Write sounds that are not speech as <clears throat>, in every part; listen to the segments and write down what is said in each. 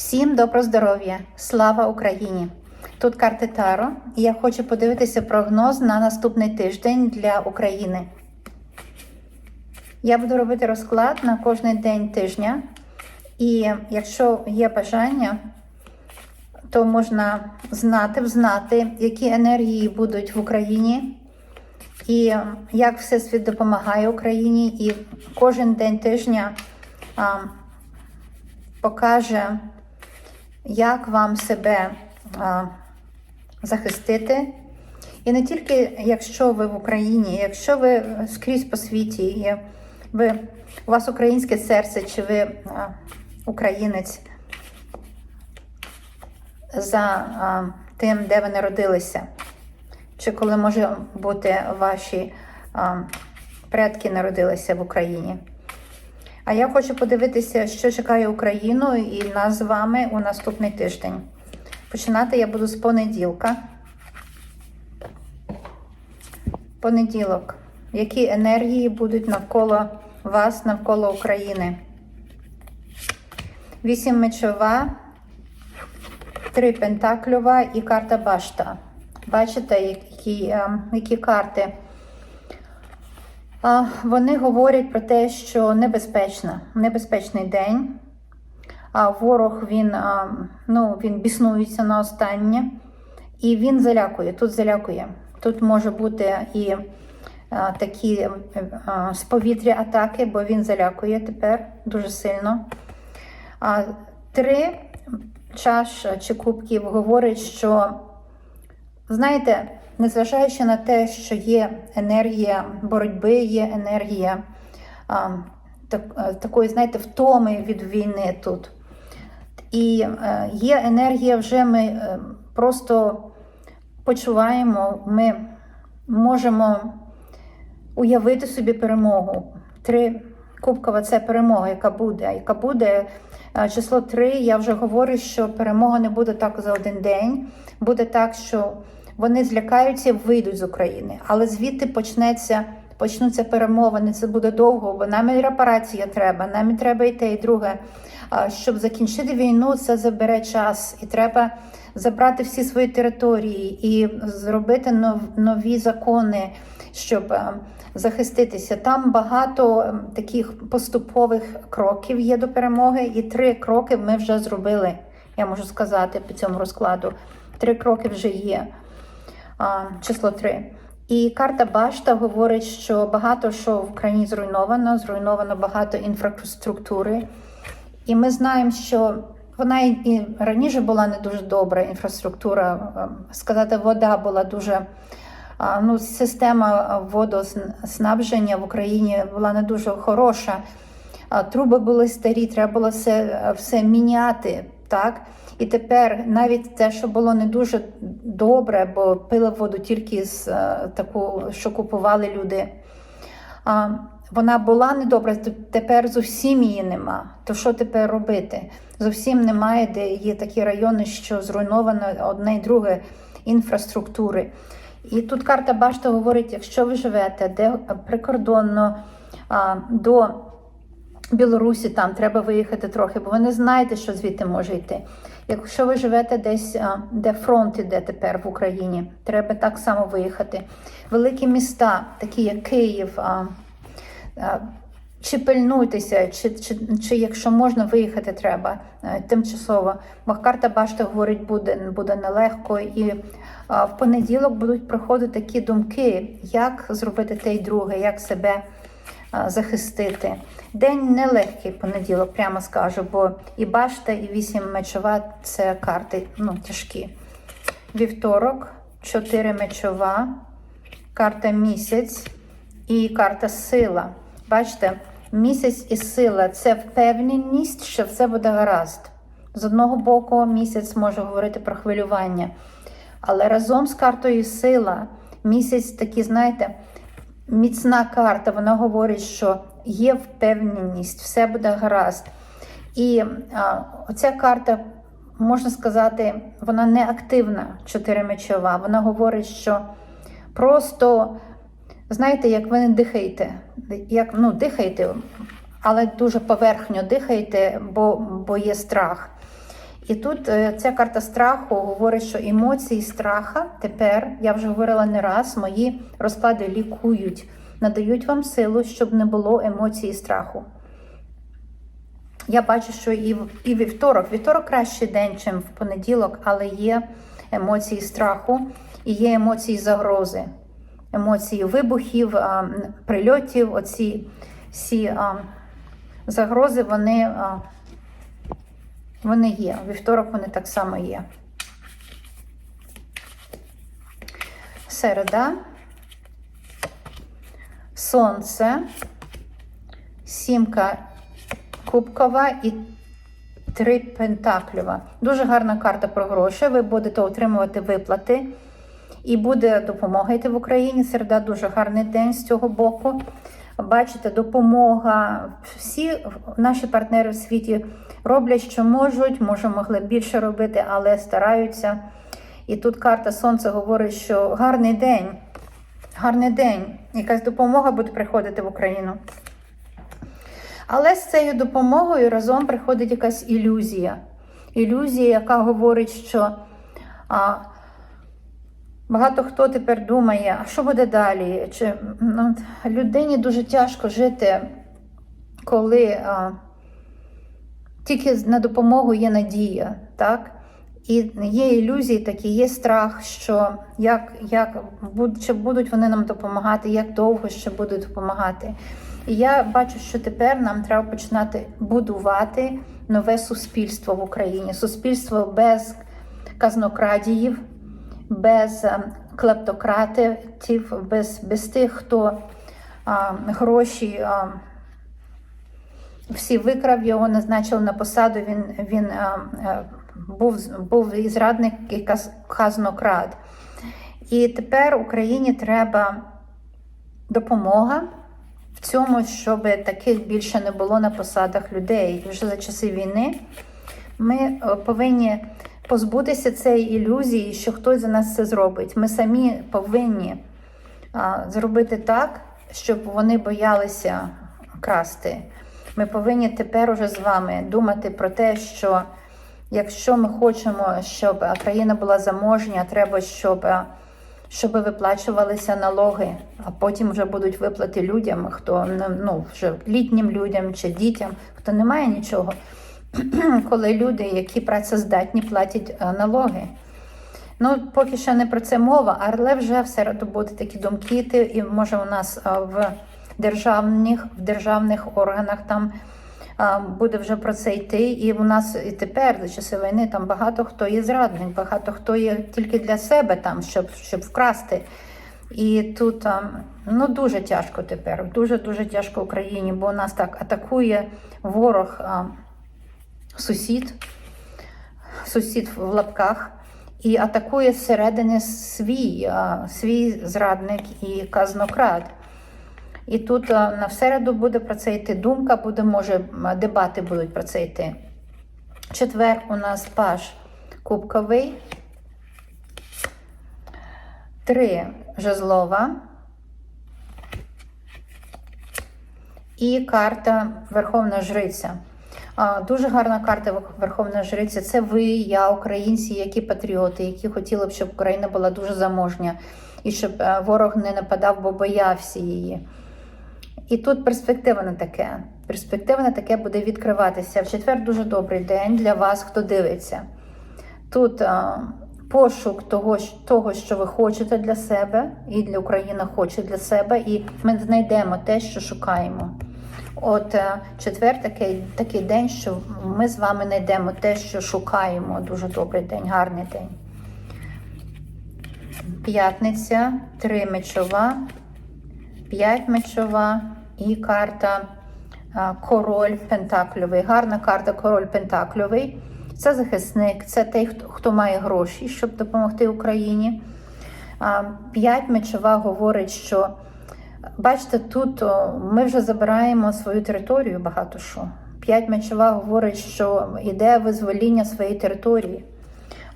Всім добро здоров'я! Слава Україні! Тут карти Таро, і я хочу подивитися прогноз на наступний тиждень для України. Я буду робити розклад на кожний день тижня. І якщо є бажання, то можна знати, взнати, які енергії будуть в Україні, і як Всесвіт допомагає Україні. І кожен день тижня а, покаже, як вам себе а, захистити. І не тільки якщо ви в Україні, якщо ви скрізь по світі, і ви, у вас українське серце, чи ви а, українець за а, тим, де ви народилися, чи коли може бути ваші а, предки народилися в Україні. А я хочу подивитися, що чекає Україну і нас з вами у наступний тиждень. Починати я буду з понеділка. Понеділок. Які енергії будуть навколо вас, навколо України? Вісім мечова, три пентакльова і карта башта. Бачите, які, е, які карти? Вони говорять про те, що небезпечно, небезпечний день. А ворог він, ну, він біснується на останнє. І він залякує. Тут залякує. Тут може бути і такі а, з повітря атаки, бо він залякує тепер дуже сильно. Три чаш чи кубків говорить, що, знаєте, незважаючи на те, що є енергія боротьби, є енергія а, так, такої, знаєте, втоми від війни тут. І е, є енергія, вже ми е, просто почуваємо, ми можемо уявити собі перемогу. Три кубкова це перемога, яка буде. Яка буде е, число три, я вже говорю, що перемога не буде так за один день. Буде так, що вони злякаються, вийдуть з України, але звідти почнеться. Почнуться перемовини, це буде довго, бо нам і репарація треба, нам і треба і те, і друге. Щоб закінчити війну, це забере час, і треба забрати всі свої території і зробити нові закони, щоб захиститися. Там багато таких поступових кроків є до перемоги, і три кроки ми вже зробили. Я можу сказати по цьому розкладу. Три кроки вже є. Число три. І карта Башта говорить, що багато що в країні зруйновано, зруйновано багато інфраструктури. І ми знаємо, що вона і раніше була не дуже добра інфраструктура. Сказати, вода була дуже. Ну, Система водоснабження в Україні була не дуже хороша. Труби були старі, треба було все все міняти. так? І тепер навіть те, що було не дуже добре, бо пили воду тільки з таку, що купували люди. Вона була недобра, тепер зовсім її нема. То що тепер робити? Зовсім немає, де є такі райони, що зруйновано одне і друге інфраструктури. І тут карта Башта говорить: якщо ви живете де прикордонно а, до Білорусі, там треба виїхати трохи, бо ви не знаєте, що звідти може йти. Якщо ви живете десь, де фронт іде тепер в Україні, треба так само виїхати. Великі міста, такі як Київ. Чи пильнуйтеся, чи, чи, чи якщо можна виїхати, треба тимчасово. Бо башта говорить, буде буде нелегко. І а, в понеділок будуть проходити такі думки, як зробити те й друге, як себе захистити. День нелегкий понеділок, прямо скажу, бо і башта, і вісім мечова це карти ну, тяжкі. Вівторок, чотири мечова, карта місяць і карта сила. Бачите, місяць і сила це впевненість, що все буде гаразд. З одного боку, місяць може говорити про хвилювання. Але разом з картою сила, місяць такий, знаєте, міцна карта, вона говорить, що є впевненість, все буде гаразд. І а, оця карта, можна сказати, вона не активна, чотиримечова. Вона говорить, що просто. Знаєте, як ви не дихаєте, як ну, дихаєте, але дуже поверхньо дихаєте, бо бо є страх. І тут е, ця карта страху говорить, що емоції страха тепер, я вже говорила не раз, мої розклади лікують, надають вам силу, щоб не було емоцій страху. Я бачу, що і, і вівторок. Вівторок кращий день, ніж в понеділок, але є емоції страху і є емоції загрози, емоції вибухів, прильотів. Оці всі загрози, вони, вони є. Вівторок вони так само є. Середа. Сонце. Сімка кубкова і три пентаклюва. Дуже гарна карта про гроші. Ви будете отримувати виплати. І буде допомога йти в Україні. Середа дуже гарний день з цього боку. Бачите, допомога. Всі наші партнери в світі роблять, що можуть, може, могли більше робити, але стараються. І тут карта Сонця говорить, що гарний день, гарний день, якась допомога буде приходити в Україну. Але з цією допомогою разом приходить якась ілюзія. Ілюзія, яка говорить, що а, багато хто тепер думає, а що буде далі? Чи, ну, людині дуже тяжко жити, коли а, тільки на допомогу є надія. так? І є ілюзії такі, є страх, що як, як чи будуть вони нам допомагати, як довго ще будуть допомагати. І я бачу, що тепер нам треба починати будувати нове суспільство в Україні. Суспільство без казнокрадіїв, без е, клептократів, без, без тих, хто а, гроші. А, всі викрав його, назначили на посаду. Він, він а, був, був і зрадник, і каз- казнокрад. І тепер Україні треба допомога в цьому, щоб таких більше не було на посадах людей. Вже за часи війни ми е, повинні позбутися цієї ілюзії, що хтось за нас це зробить. Ми самі повинні зробити так, щоб вони боялися красти. Ми повинні тепер уже з вами думати про те, що якщо ми хочемо, щоб країна була заможня, треба, щоб, щоб виплачувалися налоги, а потім вже будуть виплати людям, хто ну, вже літнім людям чи дітям, хто не має нічого. <clears throat> Коли люди, які працездатні, платять е, налоги. Ну, поки що не про це мова, але вже в середу будуть такі думки, і може у нас в державних, в державних органах там буде вже про це йти. І у нас і тепер, за часи війни, там багато хто є зрадник, багато хто є тільки для себе там, щоб, щоб вкрасти. І тут ну, дуже тяжко тепер, дуже-дуже тяжко Україні, бо нас так атакує ворог, сусід, сусід в лапках і атакує зсередини свій, свій зрадник і казнокрад. І тут на всереду буде про це йти думка, буде, може, дебати будуть про це йти. Четвер у нас паш кубковий. Три жезлова. І карта Верховна Жриця. Дуже гарна карта Верховна Жриця. Це ви, я, українці, які патріоти, які хотіли б, щоб Україна була дуже заможня і щоб е, ворог не нападав, бо боявся її. І тут перспектива на таке. Перспектива на таке буде відкриватися. В четвер дуже добрий день для вас, хто дивиться. Тут а, пошук того, того, що ви хочете для себе, і для України хоче для себе, і ми знайдемо те, що шукаємо. От е, четвер такий, такий день, що ми з вами знайдемо те, що шукаємо. Дуже добрий день, гарний день. П'ятниця, три мечова, п'ять мечова і карта король пентакльовий. Гарна карта король пентакльовий. Це захисник, це той, хто, має гроші, щоб допомогти Україні. П'ять мечова говорить, що бачите, тут ми вже забираємо свою територію багато що. П'ять мечова говорить, що йде визвоління своєї території.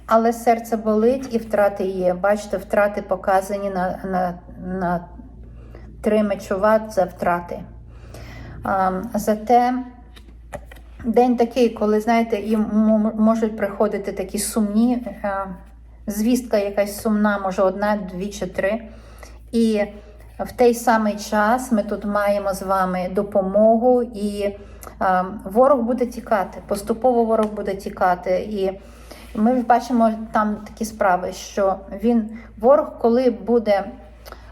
Але серце болить і втрати є. Бачите, втрати показані на, на, на три мечова це втрати. А, зате день такий, коли, знаєте, їм можуть приходити такі сумні, е, звістка якась сумна, може одна, дві чи три. І в той самий час ми тут маємо з вами допомогу, і е, ворог буде тікати, поступово ворог буде тікати. І ми бачимо там такі справи, що він ворог, коли буде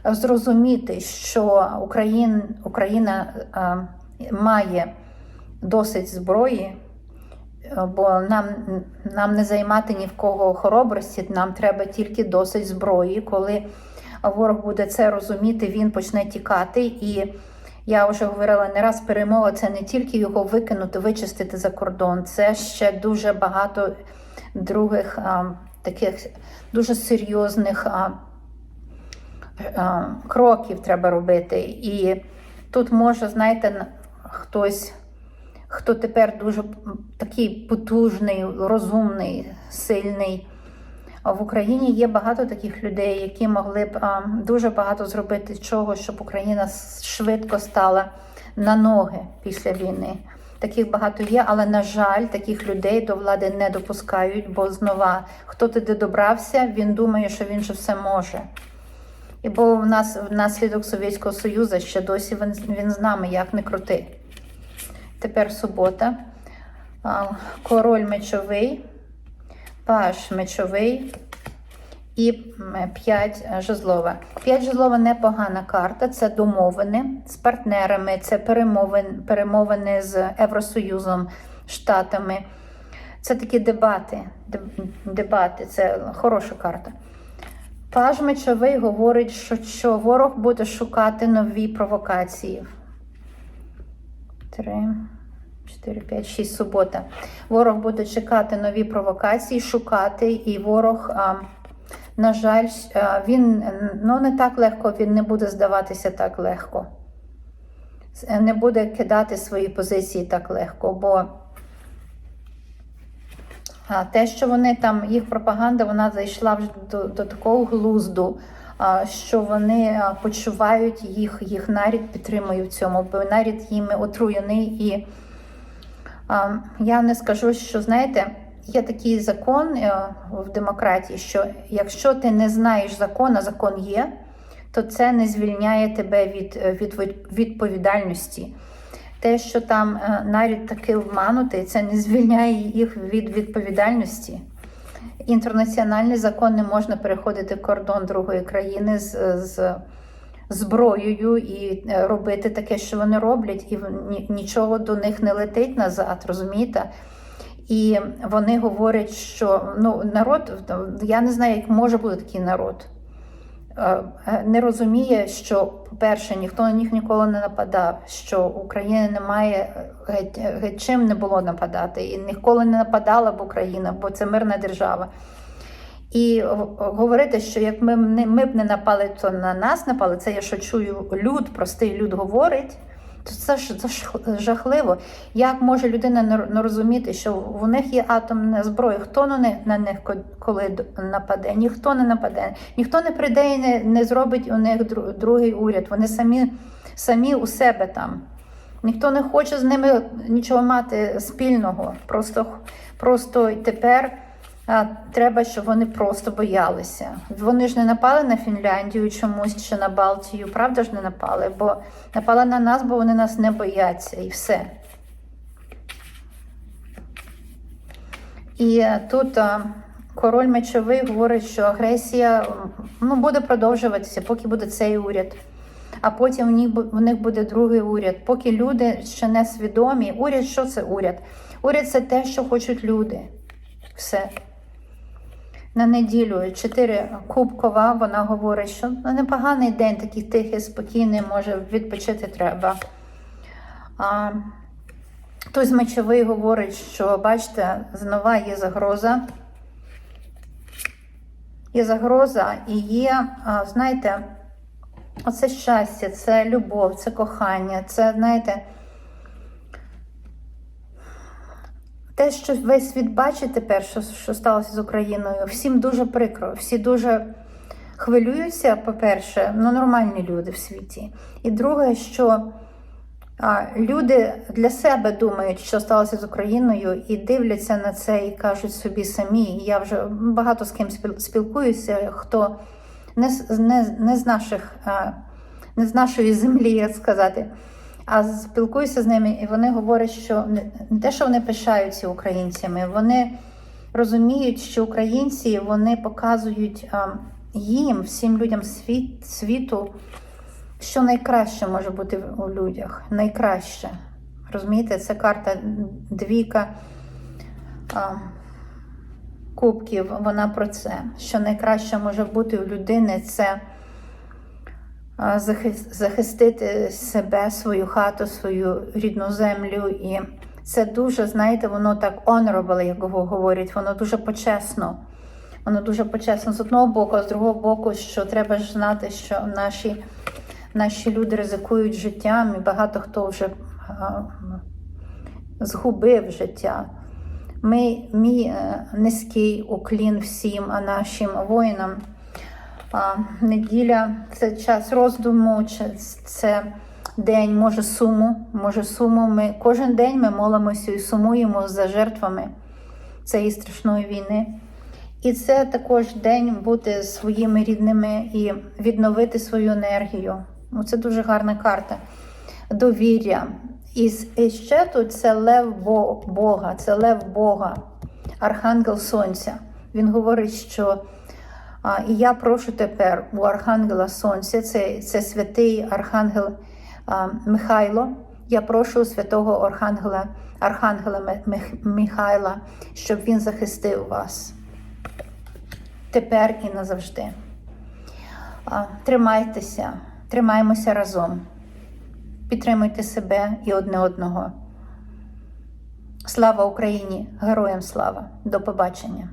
зрозуміти, що Україн, Україна е, має досить зброї, бо нам, нам не займати ні в кого хоробрості, нам треба тільки досить зброї. Коли ворог буде це розуміти, він почне тікати. І я вже говорила не раз, перемога це не тільки його викинути, вичистити за кордон, це ще дуже багато других а, таких дуже серйозних а, а, кроків треба робити. І тут може, знаєте, хтось, хто тепер дуже такий потужний, розумний, сильний. В Україні є багато таких людей, які могли б дуже багато зробити чого, щоб Україна швидко стала на ноги після війни. Таких багато є, але на жаль, таких людей до влади не допускають, бо знова хто туди добрався, він думає, що він же все може. І бо в нас внаслідок Совєтського Союзу ще досі він, він з нами, як не крути. Тепер субота. Король мечовий, паш мечовий і 5 жезлова. 5 жезлова непогана карта, це домовини з партнерами, це перемовини, перемовини з Євросоюзом, Штатами. Це такі дебати. Дебати, це хороша карта. Паж мечовий говорить, що, що ворог буде шукати нові провокації. Три, чотири, п'ять, шість субота. Ворог буде чекати нові провокації, шукати, і ворог, а, на жаль, він ну, не так легко, він не буде здаватися так легко. Не буде кидати свої позиції так легко, бо те, що вони там, їх пропаганда, вона зайшла вже до, до такого глузду, що вони почувають їх, їх нарід підтримує в цьому, бо нарід їми отруєний. І я не скажу, що знаєте, є такий закон е, в демократії, що якщо ти не знаєш закон, а закон є, то це не звільняє тебе від, е, від від- відповідальності. Те, що там е, нарід таки обманутий, це не звільняє їх від відповідальності. Інтернаціональний закон не можна переходити кордон другої країни з, з зброєю і е, робити таке, що вони роблять, і нічого до них не летить назад, розумієте? І вони говорять, що ну народ, я не знаю, як може бути такий народ. Е, е, Не розуміє, що, по-перше, ніхто на них ніколи не нападав, що Україна не має геть, геть чим не було нападати, і ніколи не нападала б Україна, бо це мирна держава. І говорити, що як ми, не- ми б не напали, то на нас напали, це я що чую люд, простий люд говорить. То це ж це жахливо. Як може людина не розуміти, що у них є атомна зброя? Хто на них на них коли нападе? Ніхто не нападе, ніхто не прийде і не, не зробить у них другий уряд. Вони самі, самі у себе там. Ніхто не хоче з ними нічого мати спільного. Просто, просто тепер треба, щоб вони просто боялися. Вони ж не напали на Фінляндію чомусь чи на Балтію. Правда ж не напали? Бо напали на нас, бо вони нас не бояться, і все. І е, тут а, король мечовий говорить, що агресія ну, буде продовжуватися, поки буде цей уряд. А потім в них, в них буде другий уряд. Поки люди ще не свідомі. Уряд, що це уряд? Уряд це те, що хочуть люди. Все. На неділю 4 кубкова, вона говорить, що ну, непоганий день, такий тихий, спокійний, може відпочити треба. А, Хтось мечовий говорить, що бачите, знову є загроза. Є загроза і є, а, знаєте, оце щастя, це любов, це кохання, це, знаєте, те, що весь світ бачить тепер, що, що сталося з Україною, всім дуже прикро, всі дуже хвилюються, по-перше, ну нормальні люди в світі. І друге, що А люди для себе думають, що сталося з Україною, і дивляться на це і кажуть собі самі. Я вже багато з ким спілкуюся, хто не, не, не з наших, а, не з нашої землі, як сказати. А спілкуюся з ними, і вони говорять, що не те, що вони пишаються українцями, вони розуміють, що українці вони показують їм, всім людям світ, світу, що найкраще може бути у людях. Найкраще. Розумієте, це карта двіка кубків, вона про це. Що найкраще може бути у людини це захистити себе, свою хату, свою рідну землю. І це дуже, знаєте, воно так honorable, як го- говорять, воно дуже почесно. Воно дуже почесно з одного боку, а з другого боку, що треба ж знати, що наші, наші люди ризикують життям, і багато хто вже а, згубив життя. Ми, мій е, низький уклін всім, а нашим воїнам. Неділя це час роздуму, це день, може суму, може суму. Ми кожен день ми молимося і сумуємо за жертвами цієї страшної війни. І це також день бути своїми рідними і відновити свою енергію. Ну, Це дуже гарна карта. Довір'я. І, ще тут це лев Бога, це лев Бога, Архангел Сонця. Він говорить, що і я прошу тепер у Архангела Сонця, це, це святий Архангел Михайло. Я прошу святого Архангела, Архангела Михайла, щоб він захистив вас тепер і назавжди. Тримайтеся, тримаймося разом, підтримуйте себе і одне одного. Слава Україні! Героям слава! До побачення!